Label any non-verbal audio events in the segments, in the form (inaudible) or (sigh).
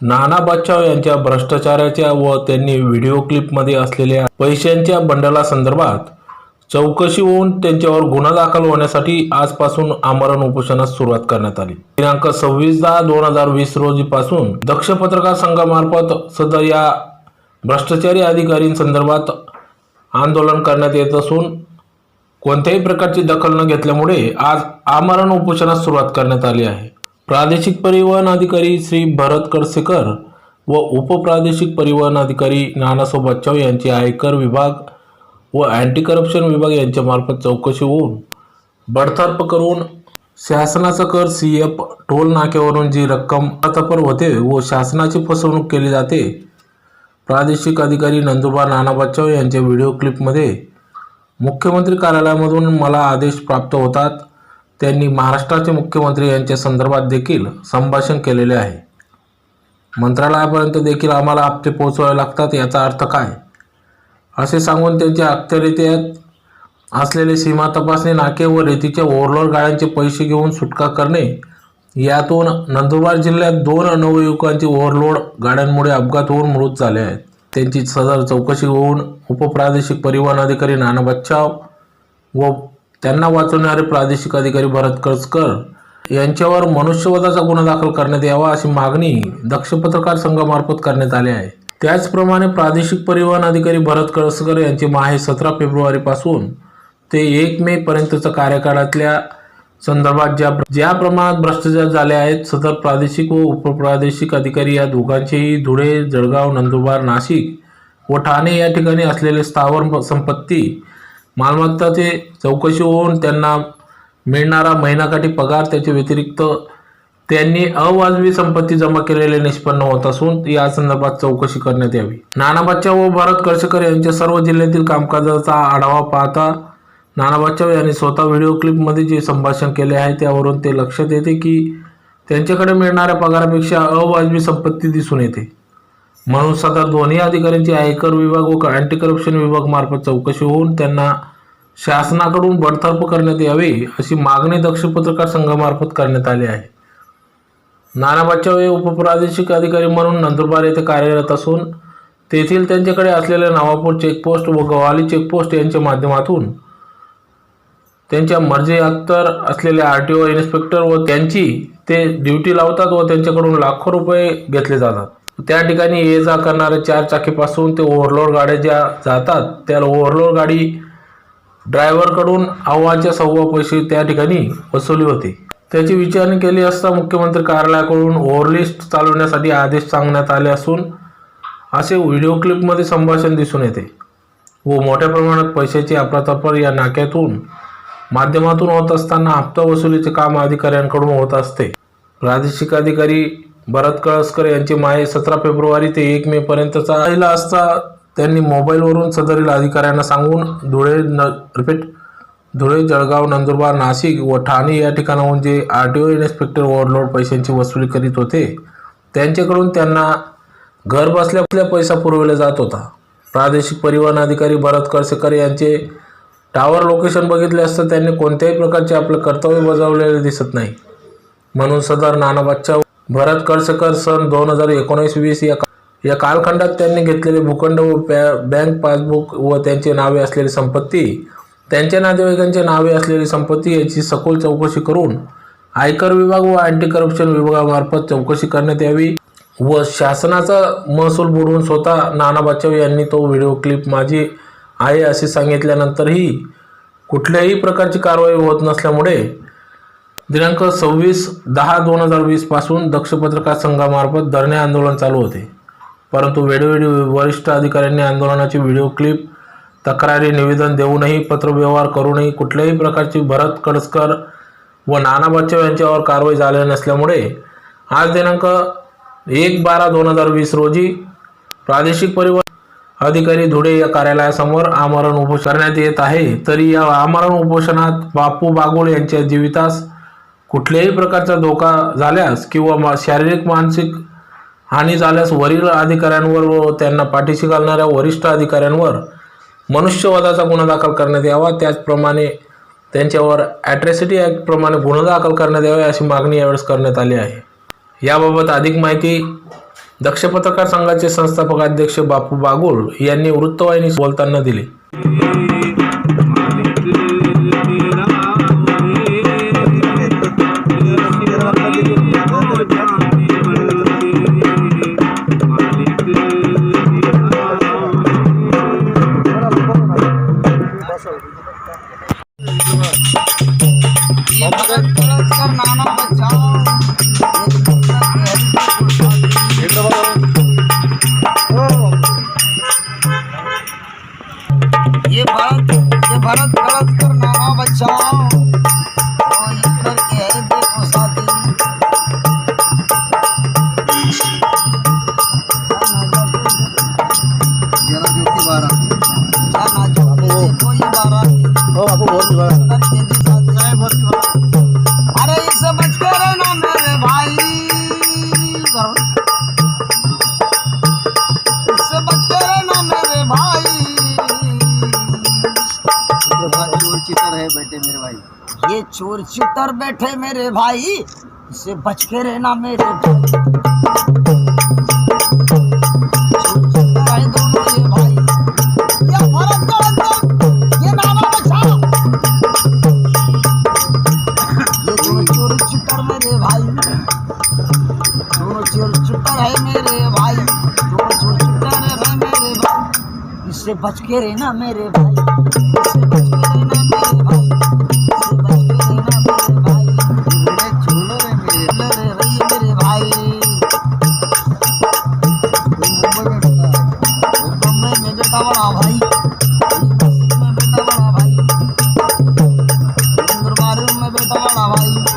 नाना बादशाह यांच्या भ्रष्टाचाराच्या व त्यांनी व्हिडिओ क्लिपमध्ये असलेल्या पैशांच्या बंडलासंदर्भात चौकशी होऊन त्यांच्यावर गुन्हा दाखल होण्यासाठी आजपासून आमरण उपोषणास सुरुवात करण्यात आली. दिनांक सव्वीस दहा दोन हजार वीस रोजीपासून दक्ष पत्रकार संघामार्फत सदर या भ्रष्टाचारी अधिकारींसंदर्भात आंदोलन करण्यात येत असून कोणत्याही प्रकारची दखल न घेतल्यामुळे आज आमरण उपोषणास सुरुवात करण्यात आली आहे. प्रादेशिक परिवहन अधिकारी श्री भरत कडसेकर व उपप्रादेशिक परिवहन अधिकारी नानासाहेब बच्चाव यांची आयकर विभाग व अँटी करप्शन विभाग यांच्यामार्फत चौकशी होऊन बडतर्फ करून शासनाचा कर सी एफ टोल नाक्यावरून जी रक्कम वाटपर होते व शासनाची फसवणूक केली जाते. प्रादेशिक अधिकारी नंदुबा नाना बच्चाव यांच्या व्हिडिओ क्लिपमध्ये मुख्यमंत्री कार्यालयामधून मला आदेश प्राप्त होतात. त्यांनी महाराष्ट्राचे मुख्यमंत्री यांच्या संदर्भात देखील संभाषण केलेले आहे. मंत्रालयापर्यंत देखील आम्हाला आपते पोहोचवावे लागतात याचा अर्थ काय? असे सांगून त्यांच्या अखत्यारीत्यात असलेले सीमा तपासणी नाके व रेतीच्या ओव्हरलोड गाड्यांचे पैसे घेऊन सुटका करणे यातून नंदुरबार जिल्ह्यात दोन नवयुवकांची ओव्हरलोड गाड्यांमुळे अपघात होऊन मृत झाले आहेत. त्यांची सदर चौकशी होऊन उपप्रादेशिक परिवहन अधिकारी नाना बच्चाव व त्यांना वाचवणारे प्रादेशिक अधिकारी भरत कळसकर यांच्यावर मनुष्यवधाचा गुन्हा दाखल करण्यात यावा अशी मागणी दक्ष पत्रकार संघामार्फत करण्यात आली आहे. त्याचप्रमाणे प्रादेशिक परिवहन अधिकारी भरत कळसकर यांची माहे सतरा फेब्रुवारीपासून ते एक मे पर्यंतच्या कार्यकाळातल्या संदर्भात ज्या ज्या प्रमाणात भ्रष्टाचार झाले आहेत सदर प्रादेशिक व उपप्रादेशिक अधिकारी या दोघांचेही धुळे जळगाव नंदुरबार नाशिक व ठाणे या ठिकाणी असलेले स्थावर संपत्ती मालमत्ताचे चौकशी होऊन त्यांना मिळणारा महिनाकाठी पगार त्याच्या व्यतिरिक्त त्यांनी अवाजवी संपत्ती जमा केलेले निष्पन्न होत असून या संदर्भात चौकशी करण्यात यावी. नाना व भरत कळशेकर यांच्या सर्व जिल्ह्यातील कामकाजाचा आढावा पाहता नाना यांनी स्वतः व्हिडिओ क्लिपमध्ये जे संभाषण केले आहे त्यावरून ते लक्षात येते की त्यांच्याकडे मिळणाऱ्या पगारापेक्षा अवाजवी संपत्ती दिसून येते. म्हणून सध्या दोन्ही अधिकाऱ्यांची आयकर विभाग व अँटी करप्शन विभाग मार्फत चौकशी होऊन त्यांना शासनाकडून बडतर्फ करण्यात यावे अशी मागणी दक्ष पत्रकार संघामार्फत करण्यात आली आहे. नानाबादच्या वेळी उपप्रादेशिक अधिकारी म्हणून नंदुरबार येथे कार्यरत असून तेथील त्यांच्याकडे असलेल्या नवापूर चेकपोस्ट व गव्हाली चेकपोस्ट यांच्या माध्यमातून त्यांच्या मर्जी अख्तर असलेले आर टी ओ इन्स्पेक्टर व त्यांची ते ड्युटी लावतात व त्यांच्याकडून लाखो रुपये घेतले जातात. त्या ठिकाणी ये जा करणाऱ्या चार चाकीपासून ते ओव्हरलोड गाड्या ज्या जातात त्या ओव्हरलोड गाडी ड्रायव्हरकडून अव्वाच्या सव्वा पैसे त्या ठिकाणी वसुली होते. त्याची विचारणी केली असता मुख्यमंत्री कार्यालयाकडून ओव्हरलिस्ट चालवण्यासाठी आदेश सांगण्यात आले असून असे व्हिडिओ क्लिपमध्ये संभाषण दिसून येते. व मोठ्या प्रमाणात पैशाची अफरातफर या नाक्यातून माध्यमातून होत असताना हप्ता वसुलीचे काम अधिकाऱ्यांकडून होत असते. प्रादेशिक अधिकारी भरत कळसकर यांची माये सतरा फेब्रुवारी ते एक मे पर्यंतचा राहिला असता त्यांनी मोबाईलवरून सदरील अधिकाऱ्यांना सांगून धुळे न रिपीट धुळे जळगाव नंदुरबार नाशिक व ठाणे या ठिकाणाहून जे R T O inspector overload पैशांची वसुली करीत होते त्यांच्याकडून त्यांना घर बसल्या बसल्या पैसा पुरवला जात होता. प्रादेशिक परिवहन अधिकारी भरत कळसेकर यांचे टावर लोकेशन बघितले असता त्यांनी कोणत्याही प्रकारचे आपले कर्तव्य बजावलेले दिसत नाही. म्हणून सदर नानाबादच्या भरत कळसेकर सन दोन हजार एकोणीस वीस या या कालखंडात त्यांनी घेतलेले भूखंड व पॅ बँक पासबुक व त्यांचे नावे असलेली संपत्ती त्यांच्या नातेवाईकांच्या नावे असलेली संपत्ती याची सखोल चौकशी करून आयकर विभाग व अँटी करप्शन विभागामार्फत चौकशी करण्यात यावी व शासनाचा महसूल बुडवून स्वतः नाना बच्चाव यांनी तो व्हिडिओ क्लिप माझी आहे असे सांगितल्यानंतरही कुठल्याही प्रकारची कारवाई होत नसल्यामुळे दिनांक सव्वीस दहा दोन हजार वीसपासून दक्षपत्रकार दक्ष पत्रकार संघामार्फत धरणे आंदोलन चालू होते. परंतु वेळोवेळी वरिष्ठ अधिकाऱ्यांनी आंदोलनाची व्हिडिओ क्लिप तक्रारी निवेदन देऊनही पत्रव्यवहार करूनही कुठल्याही प्रकारची भरत कडसकर व नाना बच्चव यांच्यावर कारवाई झाली नसल्यामुळे आज दिनांक एक बारा दोन हजार वीस रोजी प्रादेशिक परिवहन अधिकारी धुळे या कार्यालयासमोर आमरण उपोष करण्यात येत आहे. तरी या आमरण उपोषणात बापू बागुळ यांच्या जीवितास कुठल्याही प्रकारचा धोका झाल्यास किंवा मा- शारीरिक मानसिक हानी झाल्यास वरील अधिकाऱ्यांवर व त्यांना पाठीशी घालणाऱ्या वरिष्ठ अधिकाऱ्यांवर मनुष्यवधाचा गुन्हा दाखल करण्यात यावा. त्याचप्रमाणे त्यांच्यावर ॲट्रॅसिटी ॲक्टप्रमाणे गुन्हा दाखल करण्यात यावा अशी मागणी यावेळेस करण्यात आली आहे. याबाबत अधिक माहिती दक्ष पत्रकार संघाचे संस्थापक अध्यक्ष बापू बागुल यांनी वृत्तवाहिनी बोलताना दिली. ये भारत ये भारत गलत कर नाना बचाओ ये चोर चितर बैठे मेरे भाई, इसे बच के रहना मेरे इससे बच के रहना मेरे भाई। बच के रहना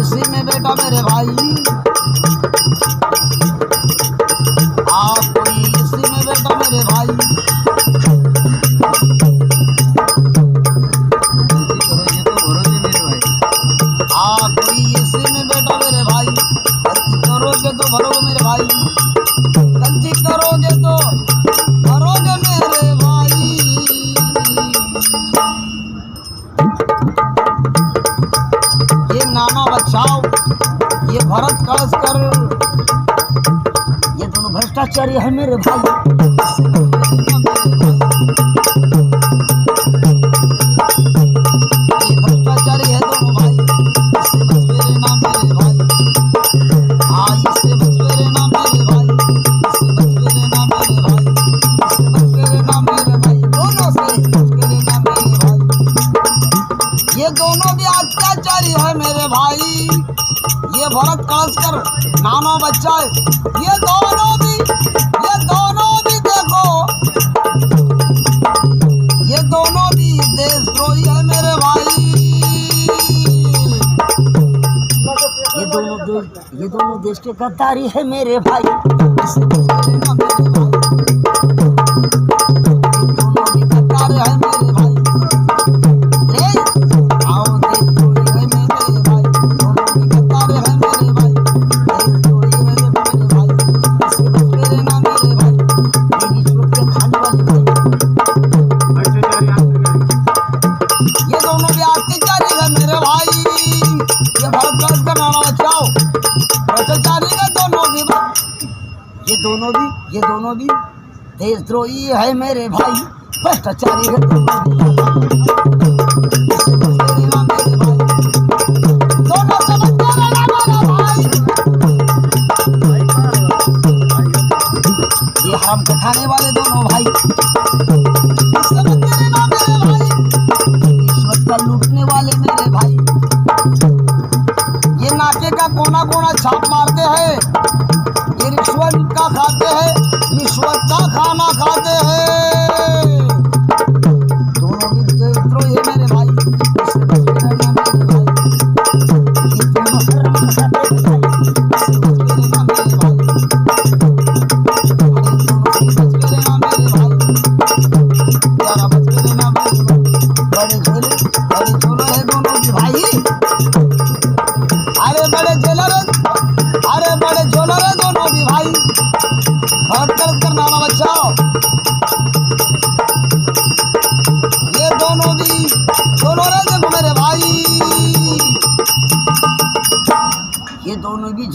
इसी में बेटा मेरे भाई. बचाओ ये भरत कलश कर ये दोनों भ्रष्टाचारी है मेरे भाई। भास्कर नानो बच्चा है ये दोनों भी, ये दोनों भी देखो। ये दोनों भी देशद्रोही है मेरे भाई। ये दोनों देश, ये दोनों देश के गद्दारी है मेरे भाई। भाई ये भ्रष्टाचारी दोनों भी, ये दोनों भी। ये दोनों भी देशद्रोही है मेरे भाई, भ्रष्टाचारी है। दोनों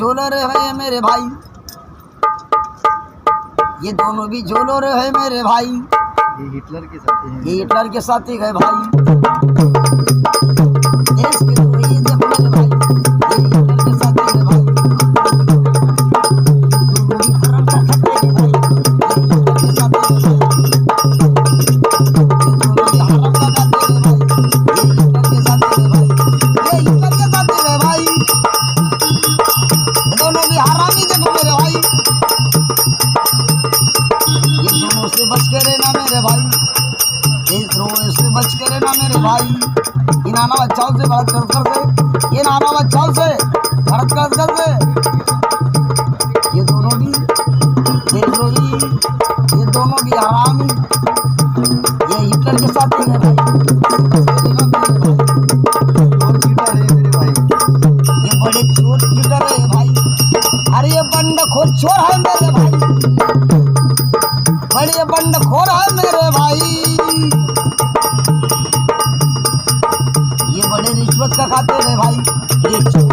झोलर है मेरे भाई। ये दोनों भी झोलर है मेरे भाई। ये हिटलर के साथ हैं। ये हिटलर के साथी है भाई। के साथ है और है भाई। ये बंड खोर चोर है मेरे भाई बड़े बंड खोर है मेरे भाई। ये बड़े रिश्वत का खाते हैं भाई। ये चोर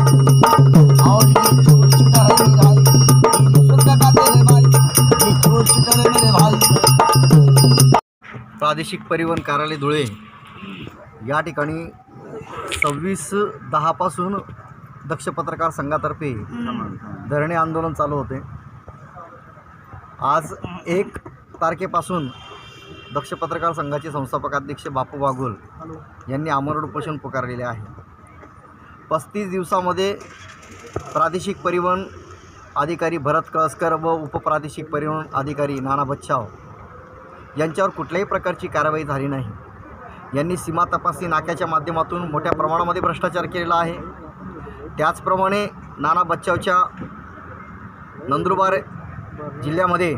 और ये चोर चुटा है भाई। ये रिश्वत का खाते हैं भाई। ये चोर चुटा है प्रादेशिक परिवहन कार्यालय धुळे. या ठिकाणी सव्वीस दहापासून दक्ष पत्रकार संघातर्फे धरणे आंदोलन चालू होते. आज एक तारखेपासून दक्ष पत्रकार संघाचे संस्थापक अध्यक्ष बापू वाघोल यांनी आमरण उपोषण पुकारलेले आहे. पस्तीस दिवसामध्ये प्रादेशिक परिवहन अधिकारी भरत कळसकर व उपप्रादेशिक परिवहन अधिकारी नाना बच्छाव यांच्यावर कुठल्याही प्रकारची कारवाई झाली नाही. यांनी सीमा तपासणी नाक्याच्या माध्यमातून मोठ्या प्रमाणामध्ये भ्रष्टाचार केलेला आहे. त्याचप्रमाणे नाना बच्चावच्या नंदुरबार जिल्ह्यामध्ये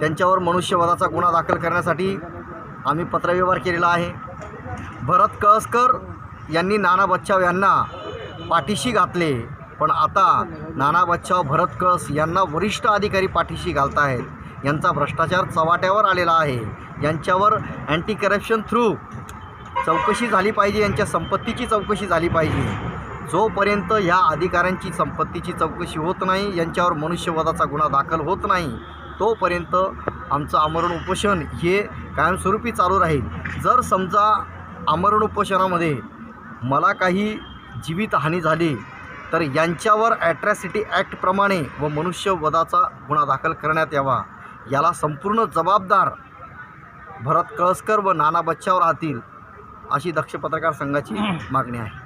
त्यांच्यावर मनुष्यवधाचा गुन्हा दाखल करण्यासाठी आम्ही पत्रव्यवहार केलेला आहे. भरत कळसकर यांनी नाना बच्चाव यांना पाठीशी घातले पण आता नाना बच्चाव भरत कळस यांना वरिष्ठ अधिकारी पाठीशी घालत आहेत यांचा भ्रष्टाचार चव्हाट्यावर आलेला आहे. यांच्यावर अँटी करप्शन थ्रू चौकशी झाली पाहिजे यांच्या संपत्तीची चौकशी झाली पाहिजे. जोपर्यंत ह्या अधिकाऱ्यांची संपत्तीची चौकशी होत नाही यांच्यावर मनुष्यवधाचा गुन्हा दाखल होत नाही तोपर्यंत आमचं आमरण उपोषण हे कायमस्वरूपी चालू राहील. जर समजा आमरण उपोषणामध्ये मला काही जीवितहानी झाली तर यांच्यावर ॲट्रॅसिटी ॲक्टप्रमाणे व मनुष्यवधाचा गुन्हा दाखल करण्यात यावा. याला संपूर्ण जबाबदार भरत कळसकर व नाना बच्चाव राहतील अशी दक्ष पत्रकार संघाची (clears throat) मागणी आहे.